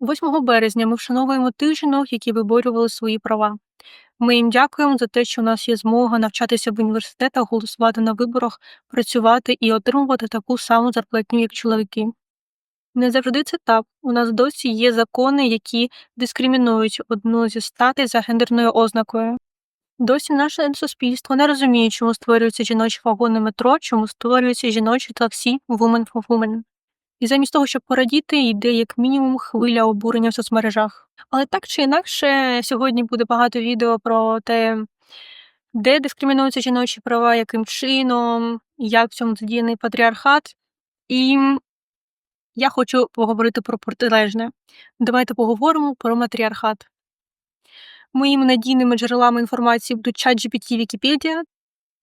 8 березня ми вшановуємо тих жінок, які виборювали свої права. Ми їм дякуємо за те, що у нас є змога навчатися в університетах, голосувати на виборах, працювати і отримувати таку саму зарплатню, як чоловіки. Не завжди це так. У нас досі є закони, які дискримінують одну зі статей за гендерною ознакою. Досі наше суспільство не розуміє, чому створюються жіночі вагони метро, чому створюються жіночі таксі Women for Women. І замість того, щоб порадіти, йде як мінімум хвиля обурення в соцмережах. Але так чи інакше, сьогодні буде багато відео про те, де дискримінуються жіночі права, яким чином, як в цьому задіяний патріархат. І я хочу поговорити про протилежне. Давайте поговоримо про матріархат. Моїми надійними джерелами інформації будуть ChatGPT і Вікіпедія,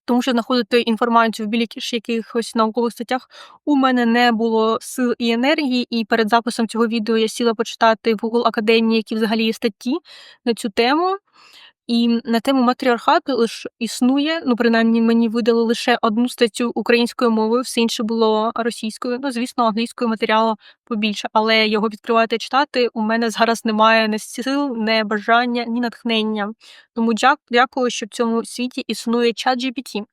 тому що знаходити інформацію в більш якихось наукових статтях у мене не було сил і енергії, і перед записом цього відео я сіла почитати в Google Академії, які взагалі є статті на цю тему. І на тему матріархату лише існує, ну принаймні мені видали лише одну статтю українською мовою, все інше було російською. Ну, звісно, англійською матеріалу побільше, але його відкривати читати у мене зараз немає ні сил, ні бажання, ні натхнення. Тому дякую, що в цьому світі існує чат GPT.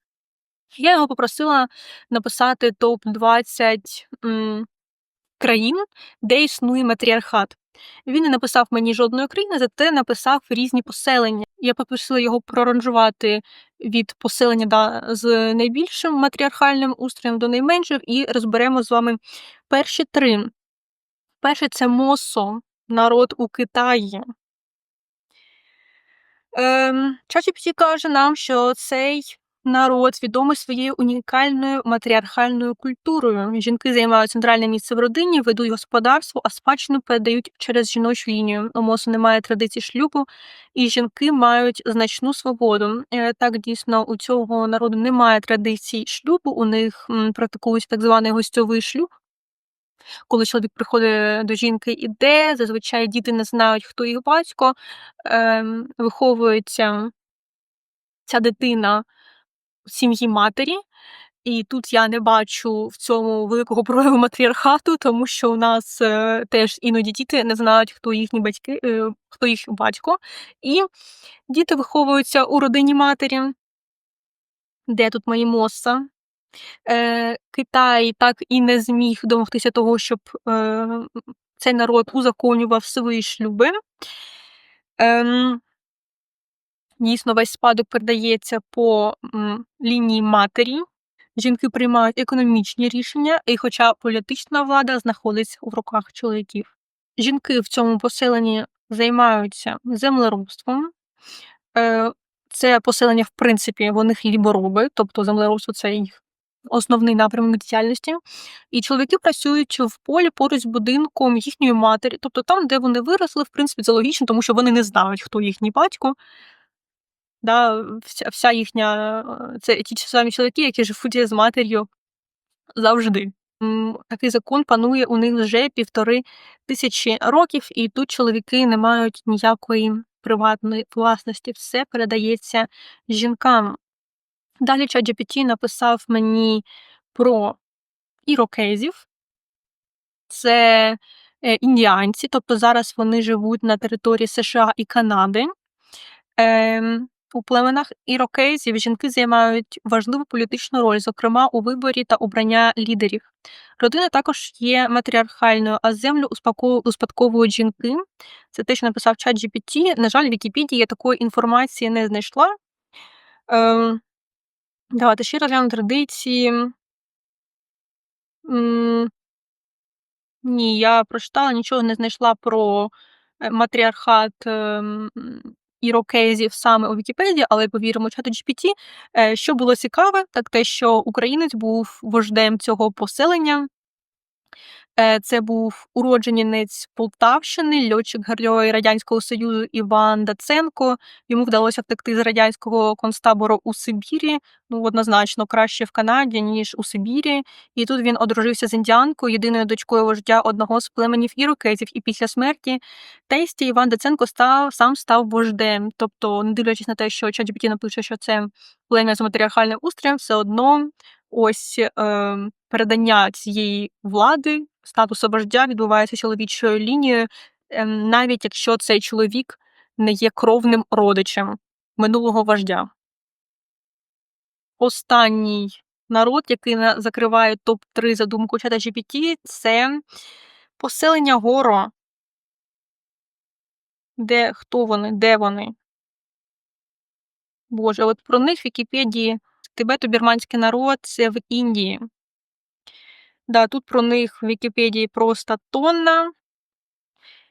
Я його попросила написати топ 20 м, країн, де існує матріархат. Він не написав мені жодної країни, зате написав різні поселення. Я попросила його проранжувати від поселення да, з найбільшим матріархальним устроєм до найменших, і розберемо з вами перші три. Перше це Мосо, народ у Китаї. Ем, ChatGPT каже нам, що цей народ відомий своєю унікальною матріархальною культурою. Жінки займають центральне місце в родині, ведуть господарство, а спадщину передають через жіночу лінію. У Мосу немає традицій шлюбу, і жінки мають значну свободу. Е, так дійсно у цього народу немає традицій шлюбу. У них практикують так званий гостьовий шлюб. Коли чоловік приходить до жінки іде, зазвичай діти не знають, хто їх батько, ем, виховується ця дитина сім'ї матері. І тут я не бачу в цьому великого прояву матріархату, тому що у нас е, теж іноді діти не знають, хто їхні батьки, е, хто їх батько. І діти виховуються у родині матері. Де тут мої моса? Е, Китай так і не зміг домогтися того, щоб е, цей народ узаконював свої шлюби. Е, Дійсно, весь спадок передається по лінії матері. Жінки приймають економічні рішення, і хоча політична влада знаходиться в руках чоловіків. Жінки в цьому поселенні займаються землеробством. Е, Це поселення, в принципі, вони хлібороби, тобто землеробство це їх основний напрямок діяльності. І чоловіки працюють в полі поруч з будинком їхньої матері, тобто там, де вони виросли, в принципі, це логічно, тому що вони не знають, хто їхній батько. Да, Вся вся їхня це ті самі чоловіки, які живуть з матір'ю завжди. Такий закон панує у них вже півтори тисячі років, і тут чоловіки не мають ніякої приватної власності. Все передається жінкам. Далі ChatGPT написав мені про ірокезів. Це е, індіанці, тобто зараз вони живуть на території США і Канади. Ем, у племенах ірокезів жінки займають важливу політичну роль, зокрема у виборі та обрання лідерів. Родина також є матріархальною, а землю успадковують жінки. Це те, що написав чат GPT. На жаль, в Вікіпедії я такої інформації не знайшла. Ем, Давайте ще розгляну традиції. М, Ні, я прочитала, нічого не знайшла про е, матріархат ем, ірокезів саме у Вікіпедії, але повіримо чату GPT. Е, що було цікаве, так те, що українець був вождем цього поселення. Е, це був уродженець Полтавщини, льотчик герой Радянського Союзу Іван Даценко. Йому вдалося втекти з радянського концтабору у Сибірі. Ну, однозначно, краще в Канаді, ніж у Сибірі. І тут він одружився з індіанкою, єдиною дочкою вождя одного з племенів ірокезів. І після смерті тесті Іван Даценко став сам став вождем. Тобто, не дивлячись на те, що ChatGPT напише, що це плем'я з матріархальним устроєм, все одно ось е, передання цієї влади статусу вождя відбувається чоловічою лінією. ем, навіть якщо цей чоловік не є кровним родичем минулого вождя. Останній народ, який закриває топ-3 за думку чата GPT, це поселення Горо. Де хто вони? Де вони? Боже, от про них в Вікіпедії тибето-бірманський народ це в Індії. Да, тут про них в Вікіпедії просто тонна.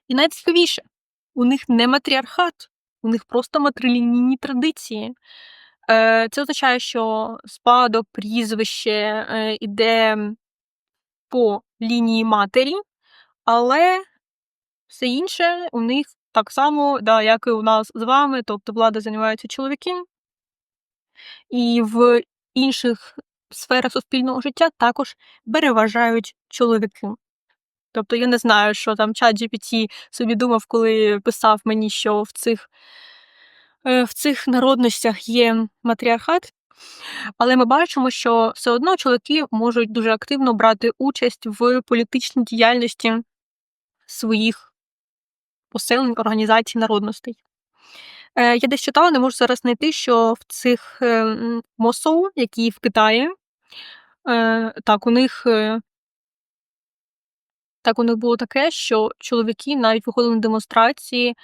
І найцікавіше, у них не матріархат, у них просто матрилінійні традиції. Е, Це означає, що спадок, прізвище е, іде по лінії матері, але все інше у них так само, да, як і у нас з вами, тобто влада займаються чоловіки, і в інших сферах суспільного життя також переважають чоловіки. Тобто я не знаю, що там чат GPT собі думав, коли писав мені, що в цих, е, в цих народностях є матріархат. Але ми бачимо, що все одно чоловіки можуть дуже активно брати участь в політичній діяльності своїх поселень, організацій народностей. Е, Я десь читала, не можу зараз знайти, що в цих е, МОСОУ, які в Китаї, так, у них. е, Так, у них було таке, що чоловіки навіть виходили на демонстрації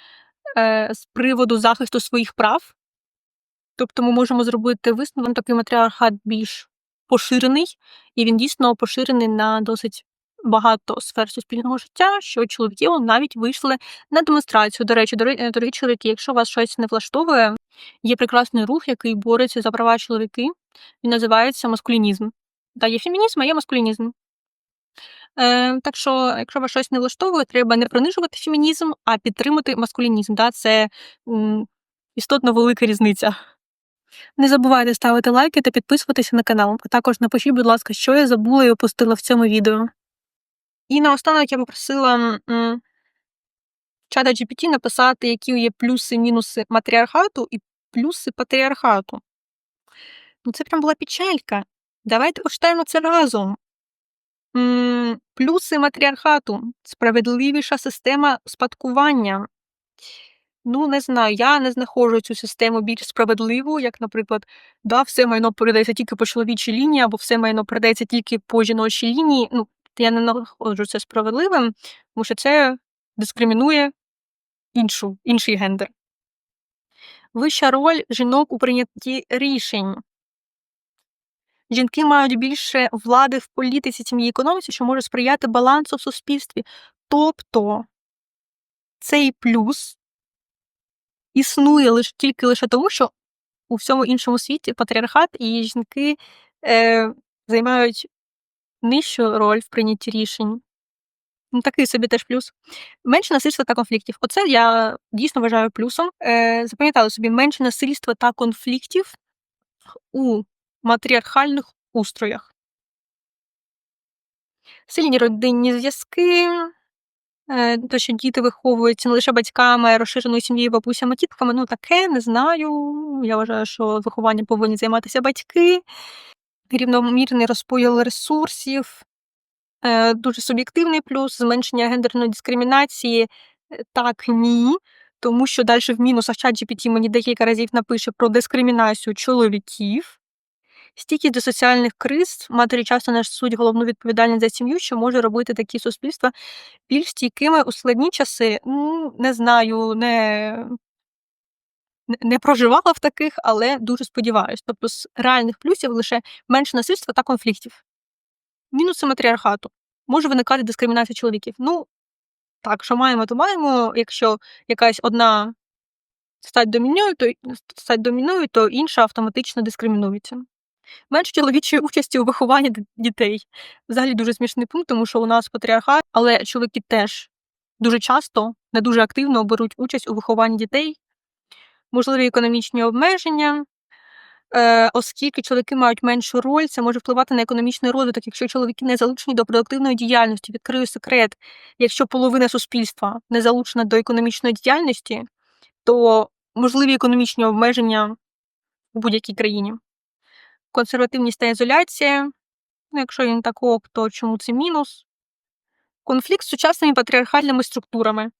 е, з приводу захисту своїх прав. Тобто ми можемо зробити висновок, такий матріархат більш поширений, і він дійсно поширений на досить багато сфер суспільного життя, що чоловіки навіть вийшли на демонстрацію. До речі, е, дорогі чоловіки, якщо вас щось не влаштовує, є прекрасний рух, який бореться за права чоловіки. Він називається маскулінізм. Та є фемінізм, а є маскулінізм. Е, так що, якщо вас щось не влаштовує, треба не принижувати фемінізм, а підтримати маскулінізм. Да? Це м, істотно велика різниця. Не забувайте ставити лайки та підписуватися на канал. А також напишіть, будь ласка, що я забула і опустила в цьому відео. І наостанок я попросила м, чата GPT написати, які є плюси-мінуси матріархату і плюси патріархату. Ну, це прям була печалька. Давайте почитаємо це разом. М, Плюси матріархату. Справедливіша система спадкування. Ну, не знаю, я не знаходжу цю систему більш справедливу, як, наприклад, да, все майно передається тільки по чоловічій лінії, або все майно передається тільки по жіночій лінії. Ну, я не знаходжу це справедливим, тому що це дискримінує іншу, інший гендер. Вища роль жінок у прийнятті рішень. Жінки мають більше влади в політиці, сім'ї економіці, що може сприяти балансу в суспільстві. Тобто цей плюс існує лише тільки лише тому, що у всьому іншому світі патріархат і жінки е, займають нижчу роль в прийнятті рішень. Ну, такий собі теж плюс. Менше насильства та конфліктів. Оце я дійсно вважаю плюсом. Е, запам'ятали собі менше насильства та конфліктів у матріархальних устроях. Сильні родинні зв'язки, те, що діти виховуються не лише батьками, а розширеною сім'єю, бабусями, тітками. Ну, таке не знаю. Я вважаю, що вихованням повинні займатися батьки, рівномірний розподіл ресурсів, е, дуже суб'єктивний плюс, зменшення гендерної дискримінації. Е, Так, ні. Тому що далі в мінусах чат GPT мені декілька разів напише про дискримінацію чоловіків. Стійкість до соціальних криз матері часто несуть головну відповідальність за сім'ю, що може робити такі суспільства більш стійкими у складні часи. Ну, не знаю, не- не проживала в таких, але дуже сподіваюся. Тобто з реальних плюсів лише менше насильства та конфліктів. Мінуси матріархату. Може виникати дискримінація чоловіків. Ну, так, що маємо, то маємо. Якщо якась одна стать домінує, то стать домінує, то інша автоматично дискримінується. Менше чоловічої участі у вихованні дітей. Взагалі дуже смішний пункт, тому що у нас патріархат, але чоловіки теж дуже часто не дуже активно беруть участь у вихованні дітей, можливі економічні обмеження. Е, оскільки чоловіки мають меншу роль, це може впливати на економічний розвиток, якщо чоловіки не залучені до продуктивної діяльності. Відкрию секрет, якщо половина суспільства не залучена до економічної діяльності, то можливі економічні обмеження у будь-якій країні. Консервативність та ізоляція. Ну, якщо він так ок, то чому це мінус? Конфлікт з сучасними патріархальними структурами.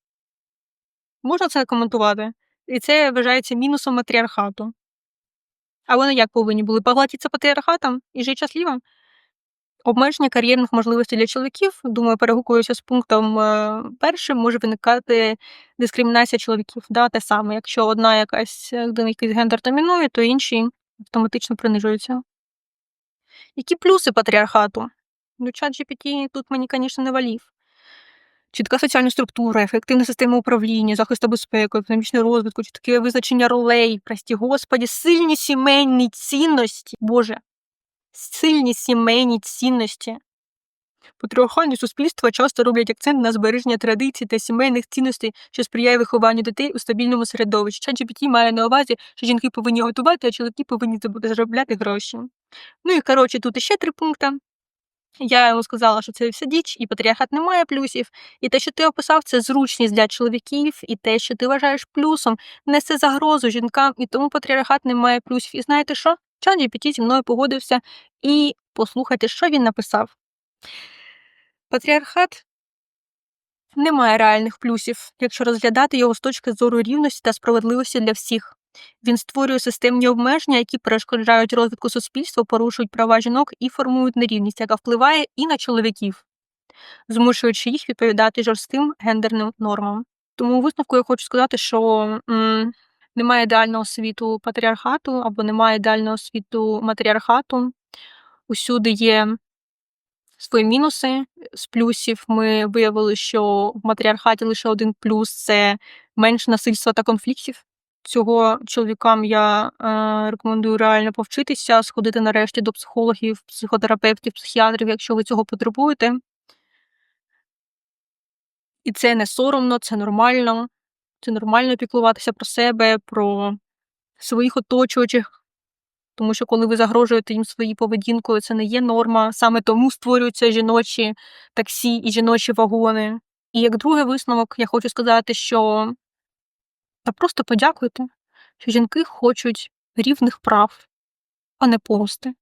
Можна це коментувати? І це вважається мінусом матріархату. А вони як повинні були поглотитися патріархатом і жити щасливо? Обмеження кар'єрних можливостей для чоловіків, думаю, перегукуюся з пунктом е, першим, може виникати дискримінація чоловіків. Да, те саме. Якщо одна якась якийсь гендер домінує, то інші автоматично принижуються. Які плюси патріархату? Ну, чат GPT тут мені, звісно, не валів. Чітка соціальна структура, ефективна система управління, захисту безпеки, економічний розвитку, чітке визначення ролей, прості господі, сильні сімейні цінності. Боже, сильні сімейні цінності. Патріархальні суспільства часто роблять акцент на збереження традицій та сімейних цінностей, що сприяє вихованню дітей у стабільному середовищі. ChatGPT має на увазі, що жінки повинні готувати, а чоловіки повинні заробляти гроші. Ну і коротше, тут іще три пункти. Я йому сказала, що це вся діч, і патріархат не має плюсів. І те, що ти описав, це зручність для чоловіків, і те, що ти вважаєш плюсом, несе загрозу жінкам, і тому патріархат не має плюсів. І знаєте що? Чат GPT зі мною погодився, і послухайте, що він написав. Патріархат не має реальних плюсів, якщо розглядати його з точки зору рівності та справедливості для всіх. Він створює системні обмеження, які перешкоджають розвитку суспільства, порушують права жінок і формують нерівність, яка впливає і на чоловіків, змушуючи їх відповідати жорстким гендерним нормам. Тому у висновку я хочу сказати, що м, немає ідеального світу патріархату або немає ідеального світу матріархату. Усюди є свої мінуси. З плюсів ми виявили, що в матріархаті лише один плюс це менше насильства та конфліктів. Цього чоловікам я е, рекомендую реально повчитися, сходити нарешті до психологів, психотерапевтів, психіатрів, якщо ви цього потребуєте. І це не соромно, це нормально. Це нормально піклуватися про себе, про своїх оточуючих. Тому що коли ви загрожуєте їм своєю поведінкою, це не є норма. Саме тому створюються жіночі таксі і жіночі вагони. І як другий висновок, я хочу сказати, що та просто подякуйте, що жінки хочуть рівних прав, а не помсти.